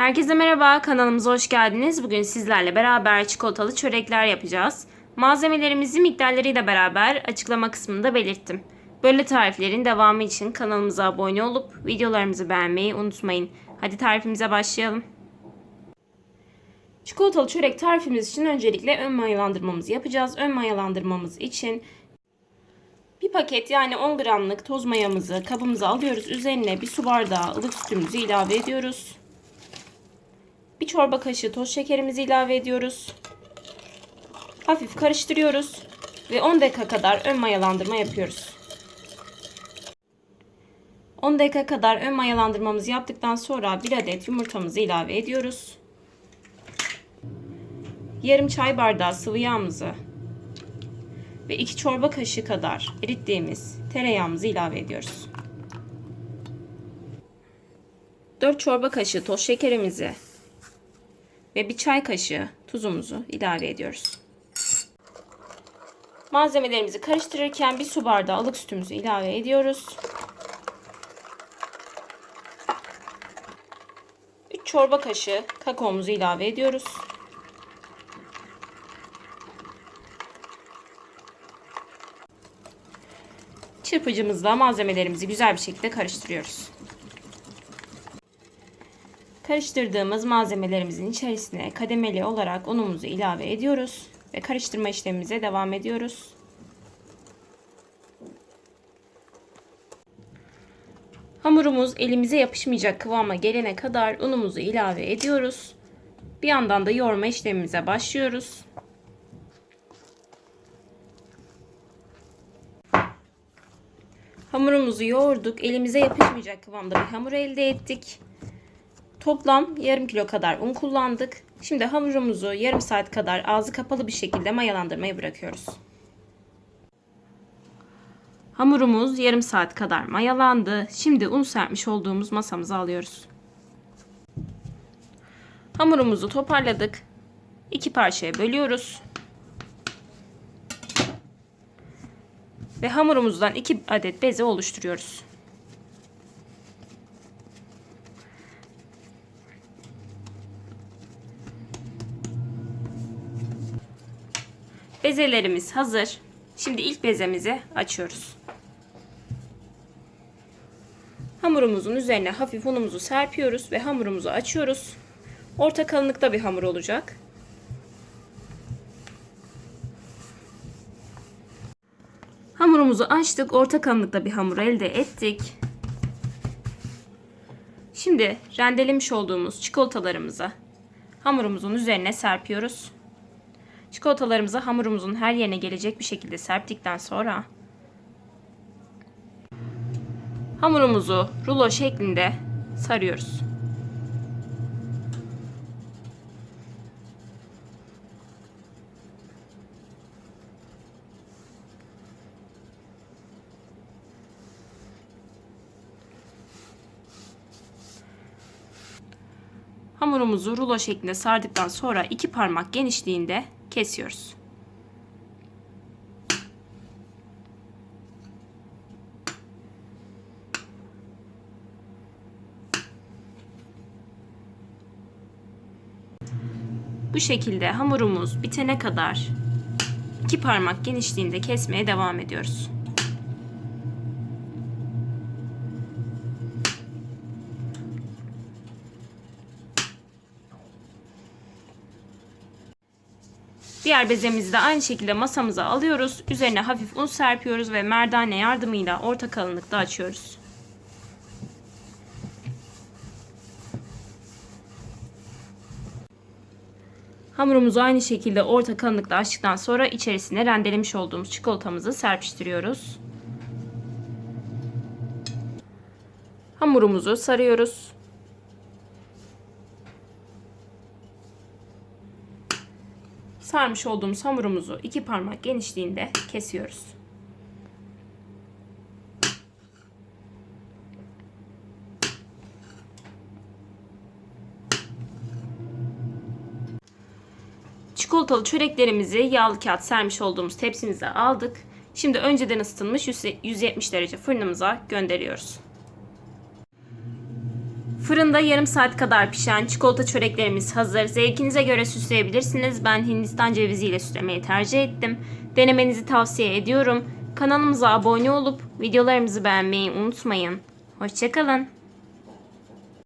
Herkese merhaba, kanalımıza hoş geldiniz. Bugün sizlerle beraber çikolatalı çörekler yapacağız. Malzemelerimizi miktarlarıyla beraber açıklama kısmında belirttim. Böyle tariflerin devamı için kanalımıza abone olup videolarımızı beğenmeyi unutmayın. Hadi tarifimize başlayalım. Çikolatalı çörek tarifimiz için öncelikle ön mayalandırmamızı yapacağız. Ön mayalandırmamız için bir paket yani 10 gramlık toz mayamızı kabımıza alıyoruz. Üzerine bir su bardağı ılık sütümüzü ilave ediyoruz. Çorba kaşığı toz şekerimizi ilave ediyoruz. Hafif karıştırıyoruz ve 10 dakika kadar ön mayalandırma yapıyoruz. 10 dakika kadar ön mayalandırmamızı yaptıktan sonra bir adet yumurtamızı ilave ediyoruz. Yarım çay bardağı sıvı yağımızı ve 2 çorba kaşığı kadar erittiğimiz tereyağımızı ilave ediyoruz. 4 çorba kaşığı toz şekerimizi ve bir çay kaşığı tuzumuzu ilave ediyoruz. Malzemelerimizi karıştırırken bir su bardağı ılık sütümüzü ilave ediyoruz. 3 çorba kaşığı kakaomuzu ilave ediyoruz. Çırpıcımızla malzemelerimizi güzel bir şekilde karıştırıyoruz. Karıştırdığımız malzemelerimizin içerisine kademeli olarak unumuzu ilave ediyoruz ve karıştırma işlemimize devam ediyoruz. Hamurumuz elimize yapışmayacak kıvama gelene kadar unumuzu ilave ediyoruz. Bir yandan da yoğurma işlemimize başlıyoruz. Hamurumuzu yoğurduk. Elimize yapışmayacak kıvamda bir hamur elde ettik. Toplam yarım kilo kadar un kullandık. Şimdi hamurumuzu yarım saat kadar ağzı kapalı bir şekilde mayalandırmaya bırakıyoruz. Hamurumuz yarım saat kadar mayalandı. Şimdi un serpmiş olduğumuz masamıza alıyoruz. Hamurumuzu toparladık. İki parçaya bölüyoruz. Ve hamurumuzdan iki adet beze oluşturuyoruz. Bezelerimiz hazır. Şimdi ilk bezemizi açıyoruz. Hamurumuzun üzerine hafif unumuzu serpiyoruz ve hamurumuzu açıyoruz. Orta kalınlıkta bir hamur olacak. Hamurumuzu açtık. Orta kalınlıkta bir hamur elde ettik. Şimdi rendelemiş olduğumuz çikolatalarımızı hamurumuzun üzerine serpiyoruz. Çikolatalarımızı hamurumuzun her yerine gelecek bir şekilde serptikten sonra hamurumuzu rulo şeklinde sarıyoruz. Hamurumuzu rulo şeklinde sardıktan sonra iki parmak genişliğinde kesiyoruz. Bu şekilde hamurumuz bitene kadar iki parmak genişliğinde kesmeye devam ediyoruz. Diğer bezemizi de aynı şekilde masamıza alıyoruz. Üzerine hafif un serpiyoruz ve merdane yardımıyla orta kalınlıkta açıyoruz. Hamurumuzu aynı şekilde orta kalınlıkta açtıktan sonra içerisine rendelemiş olduğumuz çikolatamızı serpiştiriyoruz. Hamurumuzu sarıyoruz. Sarmış olduğumuz hamurumuzu iki parmak genişliğinde kesiyoruz. Çikolatalı çöreklerimizi yağlı kağıt sermiş olduğumuz tepsimize aldık. Şimdi önceden ısıtılmış 170 derece fırınımıza gönderiyoruz. Fırında yarım saat kadar pişen çikolata çöreklerimiz hazır. Zevkinize göre süsleyebilirsiniz. Ben Hindistan ceviziyle süslemeyi tercih ettim. Denemenizi tavsiye ediyorum. Kanalımıza abone olup videolarımızı beğenmeyi unutmayın. Hoşçakalın.